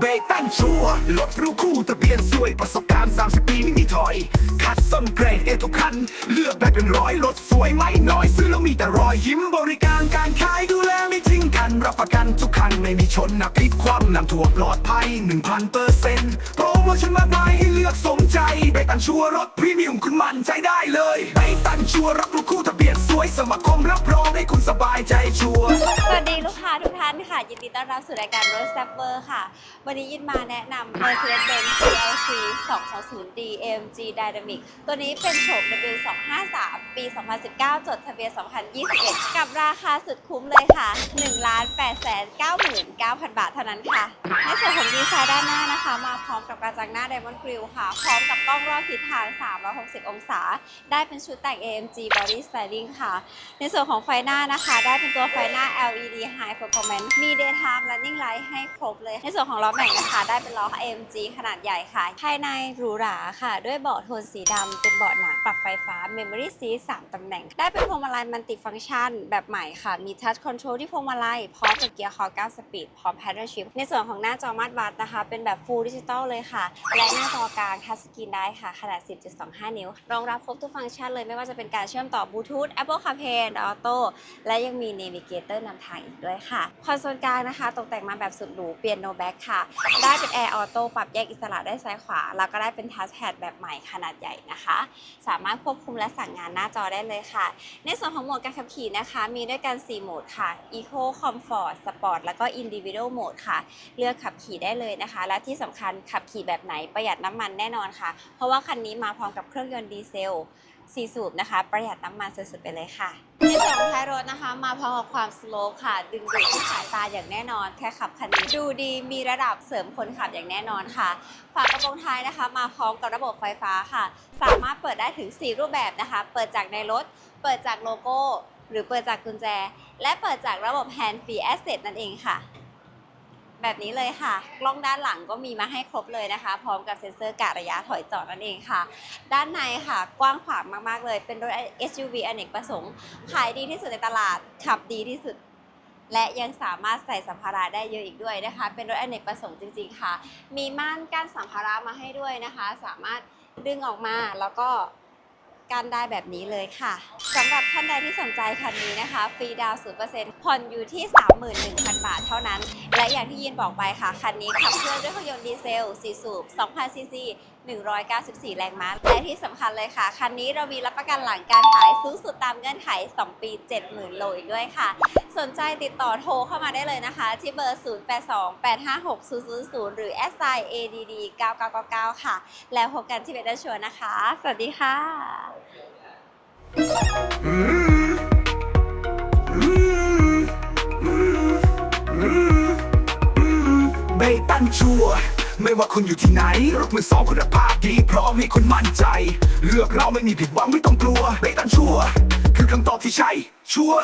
เบตันชัวร์รถรู้คู่ทะเบียนสวยประสบการณ์ 30 ปีไม่มีถอย คัดส้นเกรดเอทุกคัน เลือกได้เป็นร้อยรถสวยไม่น้อย ซื้อแล้วมีแต่รอยยิ้มบริการการขายดูแลไม่ทิ้งกัน รับประกันทุกคันไม่มีชนนักพลิกคว่ำนำถั่วปลอดภัย 1,000เปอร์เซ็นต์โปรโมชั่นมากมายให้เลือกสมใจเบตันชัวรถพรีเมียมคุณมั่นใจได้เลยเบตันชัวร์รับรู้คู่ทะเบียนสวยสมัครคมรับรองให้คุณสบายใจชัวร์านค่ะ ยินดีต้อนรับสู่รายการ Road Stepper ค่ะ วันนี้ยินมาแนะนำ Mercedes-Benz GLC 220D AMG Dynamic ตัวนี้เป็นโฉม W253 ปี 2019 จดทะเบียน 2021 กับราคาสุดคุ้มเลยค่ะ 1 8 9 9 0 0 0 บาทเท่านั้นค่ะ ในส่วนของดีไซน์ด้านหน้านะคะมา พร้อมกับกระจังหน้า Diamond Grill ค่ะ พร้อมกับกล้องรอบทิศทาง 360 องศา ได้เป็นชุดแต่ง AMG Body Styling ค่ะ ในส่วนของไฟหน้านะคะ ได้เป็นตัวไฟหน้า LED High Performance มี Daytime Running Light ให้ครบเลย ในส่วนของล้อแม็กนะคะ ได้เป็นล้อ AMG ขนาดใหญ่ค่ะ ภายในหรูหราค่ะ ด้วยเบาะโทนสีดำเป็นเบาะหนังปรับไฟฟ้า Memory Seat 3ตำแหน่ง ได้เป็นพวงมาลัยมัลติฟังชัน แบบใหม่ค่ะ มี Touch Control ที่พวงมาลัยพร้อมกับเกียร์คอ9 Speed พร้อม Paddle Shift ในส่วนของหน้าจอมาตรวัดนะคะ เป็นแบบ Full Digital เลยค่ะ และหน้าจอกลางทัชสกรีนได้ค่ะ ขนาด 10.25 นิ้ว รองรับครบทุกฟังก์ชันเลยไม่ว่าจะเป็นการเชื่อมต่อบลูทูธ Apple CarPlay Auto และยังมี Navigator นำทางอีกด้วยค่ะคอนโซลกลางนะคะ ตกแต่งมาแบบสุดหรูเปียโนแบ็กค่ะ ได้เป็น Air Auto ปรับแยกอิสระได้ซ้ายขวา แล้วก็ได้เป็น Touch Pad แบบใหม่ขนาดใหญ่นะคะ สามารถควบคุมและสั่งงานหน้าจอได้เลยค่ะ ในส่วนของโหมดการขับขี่นะคะ มีด้วยกัน 4 โหมดค่ะ Eco Comfort Sport แล้วก็ Individual Mode ค่ะ เลือกขับขี่ได้เลยนะคะ และที่สำคัญขับขี่แบบไหนประหยัดน้ำมันแน่นอนค่ะ เพราะว่าคันนี้มาพร้อมกับเครื่องยนต์ดีเซลสี่สูบนะคะ ประหยัดน้ำมันสุดๆไปเลยค่ะในส่วนของท้ายรถนะคะ มาพร้อมกับความสโลปค่ะ ดึงดูดที่สายตาอย่างแน่นอนแค่ขับคันนี้ดูดีมีระดับเสริมคนขับอย่างแน่นอนค่ะ ฝากระโปรงท้ายนะคะ มาพร้อมกับระบบไฟฟ้าค่ะ สามารถเปิดได้ถึง 4 รูปแบบนะคะ เปิดจากในรถ เปิดจากโลโก้ หรือเปิดจากกุญแจ และเปิดจากระบบ Hand Free Access นั่นเองค่ะ แบบนี้เลยค่ะ กล้องด้านหลังก็มีมาให้ครบเลยนะคะ พร้อมกับเซ็นเซอร์กะระยะถอยจอดนั่นเองค่ะ ด้านในค่ะ กว้างขวางมากๆเลย เป็นรถ SUV อเนกประสงค์ ขายดีที่สุดในตลาด ขับดีที่สุด และยังสามารถใส่สัมภาระได้เยอะอีกด้วยนะคะ เป็นรถอเนกประสงค์จริงๆค่ะ มีม่านกั้นสัมภาระมาให้ด้วยนะคะ สามารถดึงออกมาแล้วก็ กันได้แบบนี้เลยค่ะสำหรับท่านใดที่สนใจคันนี้นะคะ ฟรีดาวน์0%ผ่อนอยู่ที่ 31,000 บาทเท่านั้น และอย่างที่ยินบอกไปค่ะ คันนี้ขับเคลื่อนด้วยเครื่องยนต์ดีเซล 4 สูบ 2,000ซีซี 194 แรงม้า และที่สำคัญเลยค่ะ คันนี้เรามีรับประกันหลังการขายสูงสุดตามเงื่อนไข 2 ปี 70,000 โลอีกด้วยค่ะ สนใจติดต่อโทรเข้ามาได้เลยนะคะ ที่เบอร์ 0828560000 หรือ s i add 9999 ค่ะ แล้วพบกันที่เบสชัวนะคะ สวัสดีค่ะอืมอื ไม่ว่าคุณอยู่ที่ไหนรถมือสองคุณภาพดีพร้อมให้คุณมั่นใจ เลือกเราไม่มีผิดหวังไม่ต้องกลัวเบตันชัวคือคำตอบที่ใช่ชัวร์